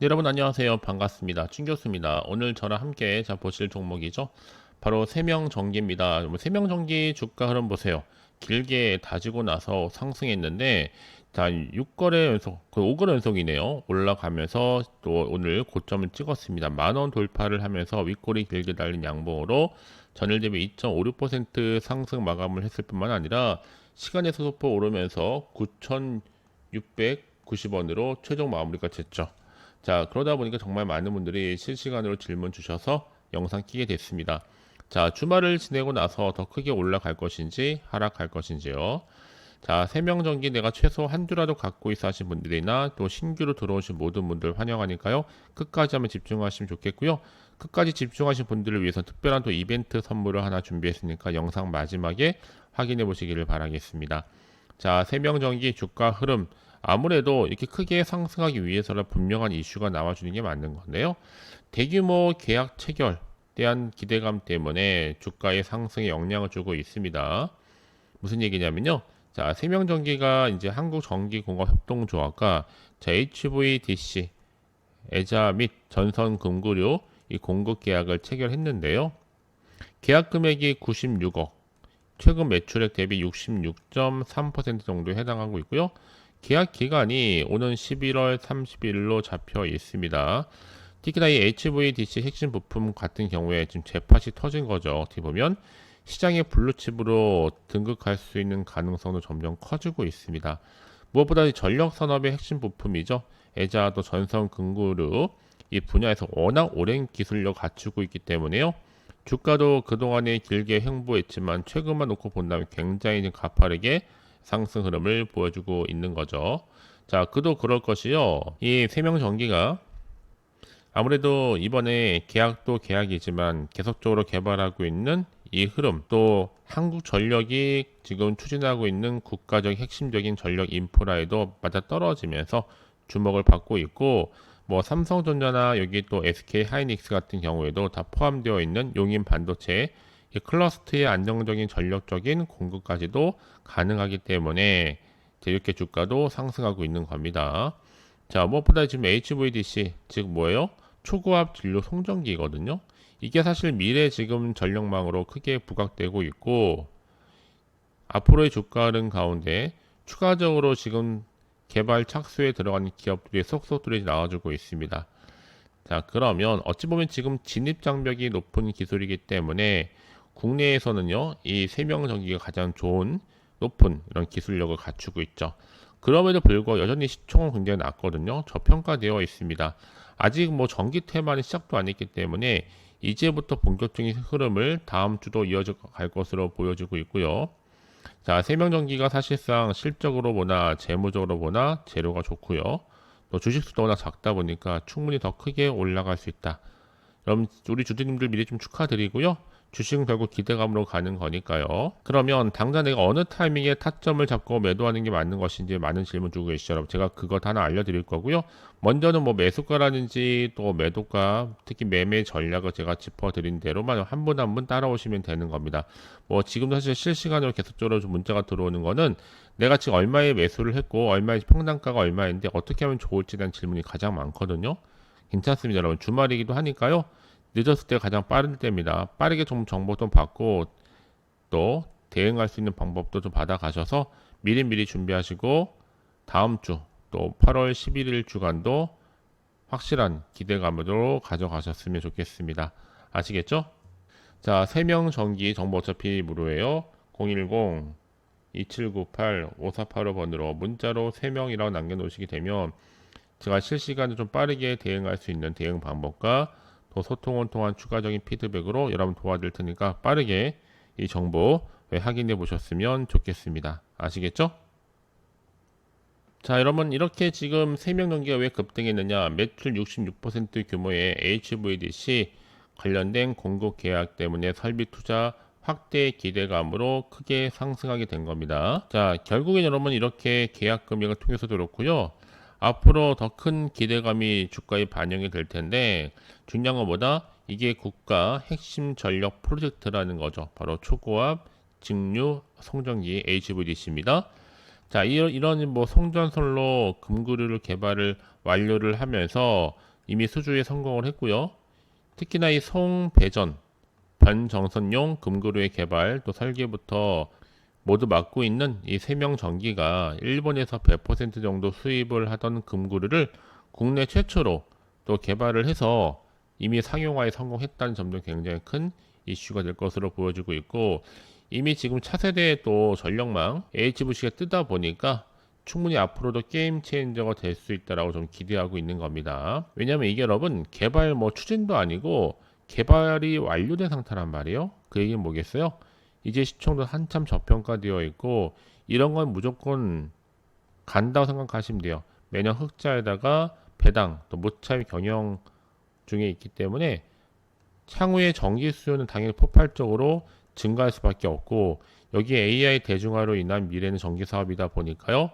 네, 여러분 안녕하세요. 반갑습니다. 춘 교수입니다. 오늘 저랑 함께 자 보실 종목이죠. 바로 세명전기입니다. 세명전기 주가 흐름 보세요. 길게 다지고 나서 상승했는데 자 6거래 연속, 그 5거래 연속이네요. 올라가면서 또 오늘 고점을 찍었습니다. 만원 돌파를 하면서 윗골이 길게 달린 양봉으로 전일 대비 2.56% 상승 마감을 했을 뿐만 아니라 시간에서 소폭 오르면서 9,690원으로 최종 마무리가 됐죠. 자, 그러다 보니까 정말 많은 분들이 실시간으로 질문 주셔서 영상 끼게 됐습니다. 자, 주말을 지내고 나서 더 크게 올라갈 것인지 하락할 것인지요. 자, 세명전기 내가 최소 한 주라도 갖고 있어 하신 분들이나 또 신규로 들어오신 모든 분들 환영하니까요. 끝까지 한번 집중하시면 좋겠고요. 끝까지 집중하신 분들을 위해서 특별한 또 이벤트 선물을 하나 준비했으니까 영상 마지막에 확인해 보시기를 바라겠습니다. 자, 세명전기 주가 흐름 아무래도 이렇게 크게 상승하기 위해서는 분명한 이슈가 나와주는 게 맞는 건데요. 대규모 계약 체결 대한 기대감 때문에 주가의 상승에 영향을 주고 있습니다. 무슨 얘기냐면요. 자, 세명전기가 이제 한국전기공업협동조합과 자, HVDC, 애자 및 전선 금구류 이 공급 계약을 체결했는데요. 계약 금액이 96억, 최근 매출액 대비 66.3% 정도에 해당하고 있고요. 계약 기간이 오는 11월 30일로 잡혀 있습니다. 특히나 이 HVDC 핵심 부품 같은 경우에 지금 재팟이 터진 거죠. 어떻게 보면 시장의 블루칩으로 등극할 수 있는 가능성도 점점 커지고 있습니다. 무엇보다 전력 산업의 핵심 부품이죠. 애자도 전선 근구류 이 분야에서 워낙 오랜 기술력 갖추고 있기 때문에요. 주가도 그동안에 길게 횡보했지만 최근만 놓고 본다면 굉장히 가파르게 상승 흐름을 보여주고 있는 거죠. 자, 그도 그럴 것이요. 이 세명 전기가 아무래도 이번에 계약도 계약이지만 계속적으로 개발하고 있는 이 흐름 또 한국 전력이 지금 추진하고 있는 국가적 핵심적인 전력 인프라에도 맞아 떨어지면서 주목을 받고 있고 뭐 삼성전자나 여기 또 SK 하이닉스 같은 경우에도 다 포함되어 있는 용인 반도체 클러스트의 안정적인 전력적인 공급까지도 가능하기 때문에 이렇게 주가도 상승하고 있는 겁니다. 자, 무엇보다 지금 HVDC, 즉 뭐예요? 초고압 진료 송전기거든요. 이게 사실 미래 지금 전력망으로 크게 부각되고 있고 앞으로의 주가 흐름 가운데 추가적으로 지금 개발 착수에 들어가는 기업들이 속속들이 나와주고 있습니다. 자, 그러면 어찌 보면 지금 진입 장벽이 높은 기술이기 때문에 국내에서는요, 이 세명 전기가 가장 좋은 높은 이런 기술력을 갖추고 있죠. 그럼에도 불구하고 여전히 시총은 굉장히 낮거든요. 저평가되어 있습니다. 아직 뭐 전기 테마는 시작도 안 했기 때문에 이제부터 본격적인 흐름을 다음 주도 이어져 갈 것으로 보여지고 있고요. 자, 세명전기가 사실상 실적으로 보나 재무적으로 보나 재료가 좋고요. 또 주식수도 워낙 작다 보니까 충분히 더 크게 올라갈 수 있다. 그럼 우리 주주님들 미리 좀 축하드리고요. 주식은 결국 기대감으로 가는 거니까요. 그러면 당장 내가 어느 타이밍에 타점을 잡고 매도하는 게 맞는 것인지 많은 질문 주고 계시죠. 여러분. 제가 그것 하나 알려드릴 거고요. 먼저는 뭐 매수가라든지 또 매도가 특히 매매 전략을 제가 짚어드린 대로만 한 분 한 분 따라오시면 되는 겁니다. 뭐 지금도 사실 실시간으로 계속적으로 문자가 들어오는 거는 내가 지금 얼마에 매수를 했고 얼마의 평단가가 얼마인데 어떻게 하면 좋을지 대한 질문이 가장 많거든요. 괜찮습니다, 여러분. 주말이기도 하니까요. 늦었을 때 가장 빠른 때입니다. 빠르게 좀 정보 좀 받고 또 대응할 수 있는 방법도 좀 받아가셔서 미리미리 준비하시고 다음 주 또 8월 11일 주간도 확실한 기대감으로 가져가셨으면 좋겠습니다. 아시겠죠? 자, 3명 전기 정보 어차피 무료예요. 010-2798-5485번으로 문자로 3명이라고 남겨놓으시게 되면 제가 실시간으로 좀 빠르게 대응할 수 있는 대응 방법과 또 소통을 통한 추가적인 피드백으로 여러분 도와드릴 테니까 빠르게 이 정보 확인해 보셨으면 좋겠습니다. 아시겠죠? 자, 여러분 이렇게 지금 3명 연기가 왜 급등했느냐? 매출 66% 규모의 HVDC 관련된 공급 계약 때문에 설비 투자 확대 기대감으로 크게 상승하게 된 겁니다. 자, 결국엔 여러분 이렇게 계약 금액을 통해서도 그렇고요. 앞으로 더 큰 기대감이 주가에 반영이 될 텐데 중요한 것보다 이게 국가 핵심 전력 프로젝트라는 거죠. 바로 초고압 직류 송전기 HVDC입니다. 자, 이런, 뭐 송전선로 금구류를 개발을 완료를 하면서 이미 수주에 성공을 했고요. 특히나 이 송배전, 반정선용 금그루의 개발 또 설계부터 모두 맡고 있는 이 세 명 전기가 일본에서 100% 정도 수입을 하던 금구류를 국내 최초로 또 개발을 해서 이미 상용화에 성공했다는 점도 굉장히 큰 이슈가 될 것으로 보여지고 있고 이미 지금 차세대의 또 전력망 HVC가 뜨다 보니까 충분히 앞으로도 게임 체인저가 될 수 있다라고 좀 기대하고 있는 겁니다. 왜냐하면 이게 여러분 개발 뭐 추진도 아니고 개발이 완료된 상태란 말이에요. 그 얘기는 뭐겠어요? 이제 시청도 한참 저평가되어 있고 이런 건 무조건 간다고 생각하시면 돼요. 매년 흑자에다가 배당 또 무차입 경영 중에 있기 때문에 향후에 전기 수요는 당연히 폭발적으로 증가할 수밖에 없고 여기에 AI 대중화로 인한 미래는 전기 사업이다 보니까요.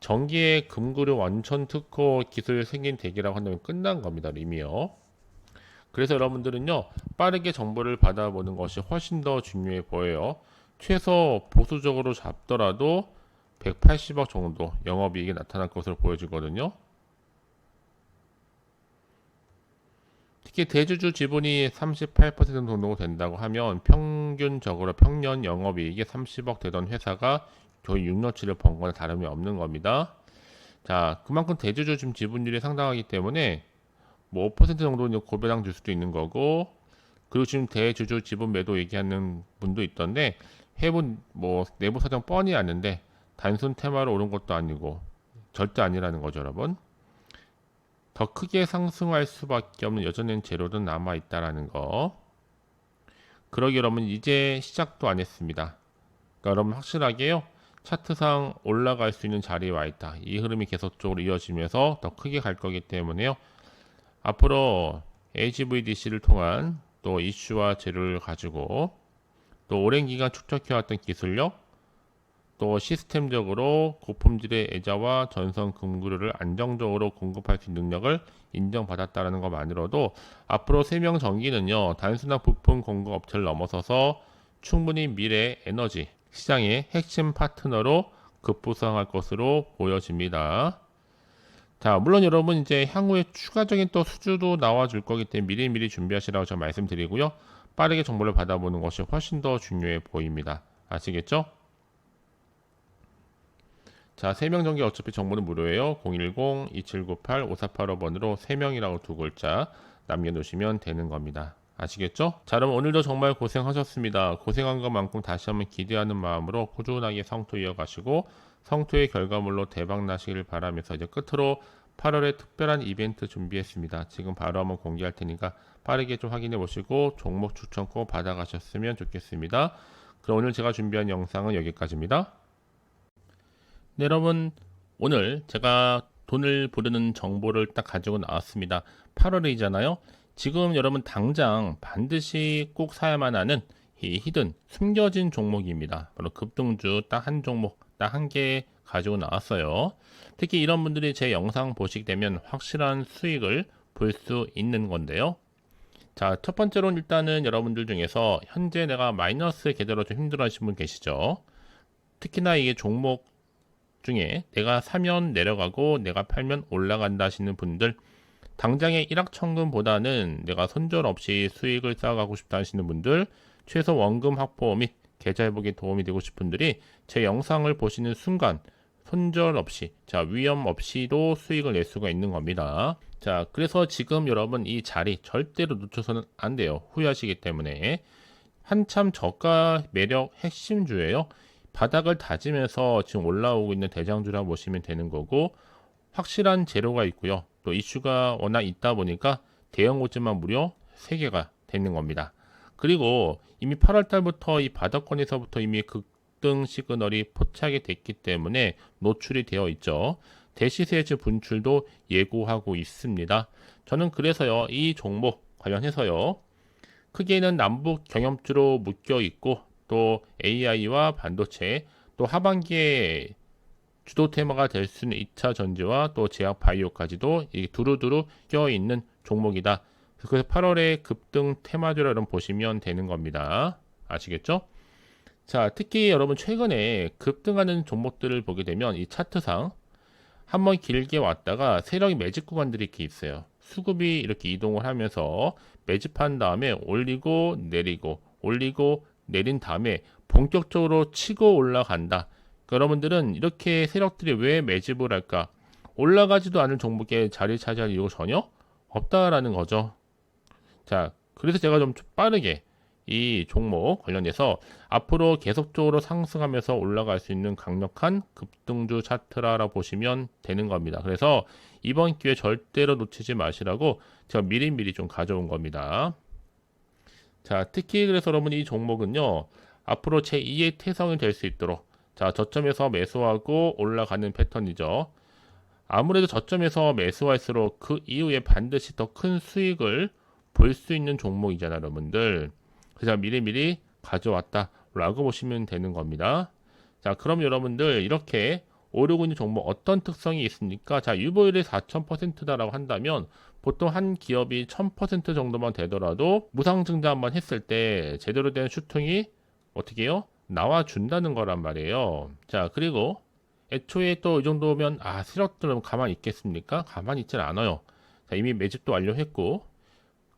전기의 금구류 원천 특허 기술 생긴 대기라고 한다면 끝난 겁니다. 이미요. 그래서 여러분들은요 빠르게 정보를 받아보는 것이 훨씬 더 중요해 보여요. 최소 보수적으로 잡더라도 180억 정도 영업이익이 나타날 것으로 보여지거든요. 특히 대주주 지분이 38% 정도 된다고 하면 평균적으로 평년 영업이익이 30억 되던 회사가 거의 6년치를 번 거나 다름이 없는 겁니다. 자, 그만큼 대주주 지금 지분율이 상당하기 때문에 뭐5% 정도는 고배당 줄 수도 있는 거고 그리고 지금 대주주 지분 매도 얘기하는 분도 있던데 해본 뭐 내부 사정 뻔히 아는데 단순 테마로 오른 것도 아니고 절대 아니라는 거죠, 여러분. 더 크게 상승할 수밖에 없는 여전한 재료는 남아 있다라는 거. 그러기 여러분 이제 시작도 안 했습니다. 그러니까 여러분 확실하게요. 차트상 올라갈 수 있는 자리에 와 있다. 이 흐름이 계속적으로 이어지면서 더 크게 갈 거기 때문에요. 앞으로 HVDC를 통한 또 이슈와 재료를 가지고 또 오랜 기간 축적해왔던 기술력 또 시스템적으로 고품질의 애자와 전선 금구류를 안정적으로 공급할 수 있는 능력을 인정받았다는 것만으로도 앞으로 세명 전기는요 단순한 부품 공급 업체를 넘어서서 충분히 미래 에너지 시장의 핵심 파트너로 급부상할 것으로 보여집니다. 자, 물론 여러분 이제 향후에 추가적인 또 수주도 나와줄 거기 때문에 미리미리 준비하시라고 제가 말씀드리고요. 빠르게 정보를 받아보는 것이 훨씬 더 중요해 보입니다. 아시겠죠? 자, 3명 전기 어차피 정보는 무료예요. 010-2798-5485번으로 3명이라고 두 글자 남겨놓으시면 되는 겁니다. 아시겠죠? 자, 그럼 오늘도 정말 고생하셨습니다. 고생한 것만큼 다시 한번 기대하는 마음으로 꾸준하게 성토 이어가시고 성토의 결과물로 대박 나시길 바라면서 이제 끝으로 8월에 특별한 이벤트 준비했습니다. 지금 바로 한번 공개할 테니까 빠르게 좀 확인해 보시고 종목 추천 꼭 받아가셨으면 좋겠습니다. 그럼 오늘 제가 준비한 영상은 여기까지입니다. 네, 여러분 오늘 제가 돈을 부르는 정보를 딱 가지고 나왔습니다. 8월이잖아요. 지금 여러분 당장 반드시 꼭 사야만 하는 이 히든 숨겨진 종목입니다. 바로 급등주 딱 한 종목 딱 한 개 가지고 나왔어요. 특히 이런 분들이 제 영상 보시게 되면 확실한 수익을 볼 수 있는 건데요. 자, 첫 번째로 일단은 여러분들 중에서 현재 내가 마이너스 계좌로 좀 힘들어 하시는 분 계시죠? 특히나 이게 종목 중에 내가 사면 내려가고 내가 팔면 올라간다 하시는 분들 당장의 일확천금보다는 내가 손절 없이 수익을 쌓아가고 싶다 하시는 분들 최소 원금 확보 및 계좌 회복에 도움이 되고 싶은 분들이 제 영상을 보시는 순간 손절 없이 자 위험 없이도 수익을 낼 수가 있는 겁니다. 자 그래서 지금 여러분 이 자리 절대로 놓쳐서는 안 돼요. 후회하시기 때문에 한참 저가 매력 핵심주예요. 바닥을 다지면서 지금 올라오고 있는 대장주라 보시면 되는 거고 확실한 재료가 있고요. 또 이슈가 워낙 있다 보니까 대형 고점만 무려 3개가 되는 겁니다. 그리고 이미 8월 달부터 이 바닥권에서부터 이미 급등 시그널이 포착이 됐기 때문에 노출이 되어 있죠. 대시세즈 분출도 예고하고 있습니다. 저는 그래서요, 이 종목 관련해서요, 크게는 남북 경협주로 묶여 있고, 또 AI와 반도체, 또 하반기에 주도 테마가 될 수 있는 2차 전지와 또 제약 바이오까지도 두루두루 껴 있는 종목이다. 그래서 8월에 급등 테마주를 보시면 되는 겁니다. 아시겠죠? 자, 특히 여러분 최근에 급등하는 종목들을 보게 되면 이 차트상 한번 길게 왔다가 세력이 매직 구간들이 이렇게 있어요. 수급이 이렇게 이동을 하면서 매집한 다음에 올리고 내리고 올리고 내린 다음에 본격적으로 치고 올라간다. 그러니까 여러분들은 이렇게 세력들이 왜 매집을 할까? 올라가지도 않은 종목에 자리 차지할 이유가 전혀 없다라는 거죠. 자, 그래서 제가 좀 빠르게 이 종목 관련해서 앞으로 계속적으로 상승하면서 올라갈 수 있는 강력한 급등주 차트라고 보시면 되는 겁니다. 그래서 이번 기회 절대로 놓치지 마시라고 제가 미리미리 좀 가져온 겁니다. 자, 특히 그래서 여러분 이 종목은요, 앞으로 제2의 태성이 될 수 있도록 자, 저점에서 매수하고 올라가는 패턴이죠. 아무래도 저점에서 매수할수록 그 이후에 반드시 더 큰 수익을 볼 수 있는 종목이잖아요, 여러분들. 그래서 미리미리 가져왔다라고 보시면 되는 겁니다. 자, 그럼 여러분들 이렇게 오르고 있는 종목 어떤 특성이 있습니까? 자, 유보율이 4,000%다라고 한다면 보통 한 기업이 1000% 정도만 되더라도 무상 증자 한번 했을 때 제대로 된 슈팅이 어떻게 해요? 나와 준다는 거란 말이에요. 자, 그리고 애초에 또 이 정도면 아, 세력들은 가만히 있겠습니까? 가만히 있질 않아요. 자, 이미 매집도 완료했고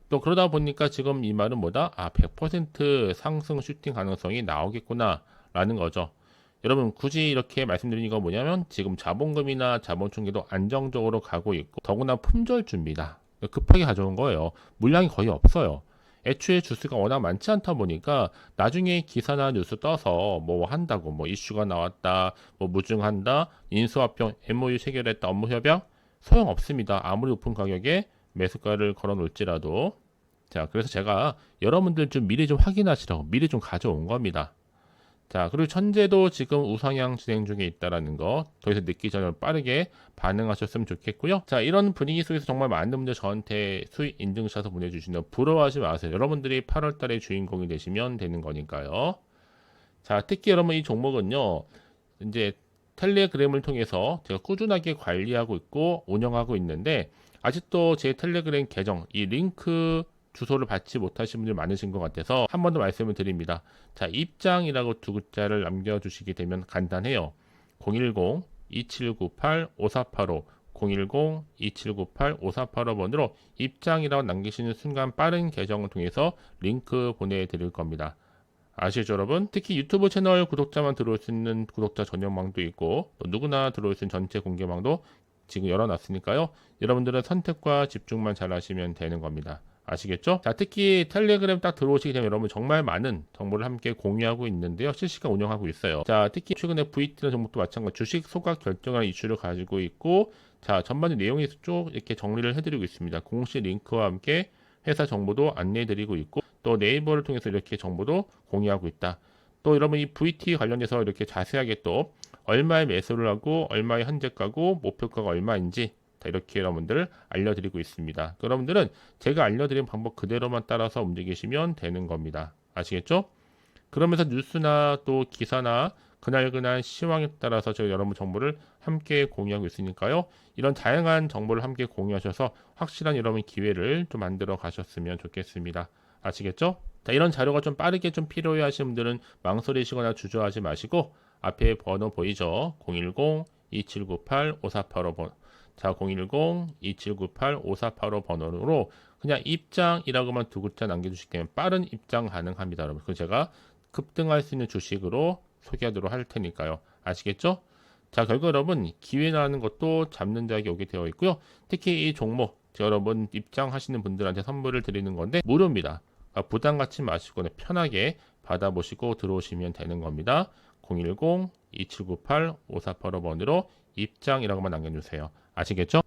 또 그러다 보니까 지금 이 말은 뭐다? 아, 100% 상승 슈팅 가능성이 나오겠구나 라는 거죠. 여러분 굳이 이렇게 말씀드리는 건 뭐냐면 지금 자본금이나 자본총계도 안정적으로 가고 있고 더구나 품절주입니다. 급하게 가져온 거예요. 물량이 거의 없어요. 애초에 주스가 워낙 많지 않다 보니까 나중에 기사나 뉴스 떠서 뭐 한다고 뭐 이슈가 나왔다 뭐 무증한다 인수합병 MOU 체결했다 업무 협약 소용 없습니다. 아무리 높은 가격에 매수가를 걸어 놓을지라도 자 그래서 제가 여러분들 좀 미리 좀 확인하시라고 미리 좀 가져온 겁니다. 자, 그리고 천재도 지금 우상향 진행 중에 있다라는 거, 더 이상 늦기 전에 빠르게 반응하셨으면 좋겠고요. 자, 이런 분위기 속에서 정말 많은 분들 저한테 수익 인증샷을 보내주시는 부러워하지 마세요. 여러분들이 8월 달에 주인공이 되시면 되는 거니까요. 자, 특히 여러분 이 종목은요, 이제 텔레그램을 통해서 제가 꾸준하게 관리하고 있고 운영하고 있는데, 아직도 제 텔레그램 계정, 이 링크 주소를 받지 못하신 분들 많으신 것 같아서 한 번 더 말씀을 드립니다. 자, 입장이라고 두 글자를 남겨주시게 되면 간단해요. 010-2798-5485 010-2798-5485번으로 입장이라고 남기시는 순간 빠른 계정을 통해서 링크 보내드릴 겁니다. 아시죠 여러분? 특히 유튜브 채널 구독자만 들어올 수 있는 구독자 전용망도 있고 또 누구나 들어올 수 있는 전체 공개망도 지금 열어놨으니까요. 여러분들은 선택과 집중만 잘 하시면 되는 겁니다. 아시겠죠? 자, 특히 텔레그램 딱 들어오시게 되면 여러분 정말 많은 정보를 함께 공유하고 있는데요. 실시간 운영하고 있어요. 자, 특히 최근에 VT나 종목도 마찬가지 주식 소각 결정하는 이슈를 가지고 있고 자, 전반적인 내용이 쭉 이렇게 정리를 해드리고 있습니다. 공식 링크와 함께 회사 정보도 안내해드리고 있고 또 네이버를 통해서 이렇게 정보도 공유하고 있다. 또 여러분 이 VT 관련해서 이렇게 자세하게 또 얼마에 매수를 하고 얼마에 현재가고 목표가가 얼마인지 이렇게 여러분들 알려드리고 있습니다. 여러분들은 제가 알려드린 방법 그대로만 따라서 움직이시면 되는 겁니다. 아시겠죠? 그러면서 뉴스나 또 기사나 그날그날 시황에 따라서 저희 여러분 정보를 함께 공유하고 있으니까요. 이런 다양한 정보를 함께 공유하셔서 확실한 여러분 기회를 좀 만들어 가셨으면 좋겠습니다. 아시겠죠? 자, 이런 자료가 좀 빠르게 좀 필요해 하시는 분들은 망설이시거나 주저하지 마시고 앞에 번호 보이죠? 010-2798-5485번 자, 010-2798-5485 번호로 그냥 입장이라고만 두 글자 남겨주시기 때문에 빠른 입장 가능합니다, 여러분. 그 제가 급등할 수 있는 주식으로 소개하도록 할 테니까요. 아시겠죠? 자, 결국 여러분 기회라는 것도 잡는 자에게 오게 되어 있고요. 특히 이 종목 여러분 입장하시는 분들한테 선물을 드리는 건데 무료입니다. 그러니까 부담 갖지 마시고 편하게 받아보시고 들어오시면 되는 겁니다. 010-2798-5485번으로 입장이라고만 남겨주세요. 아시겠죠?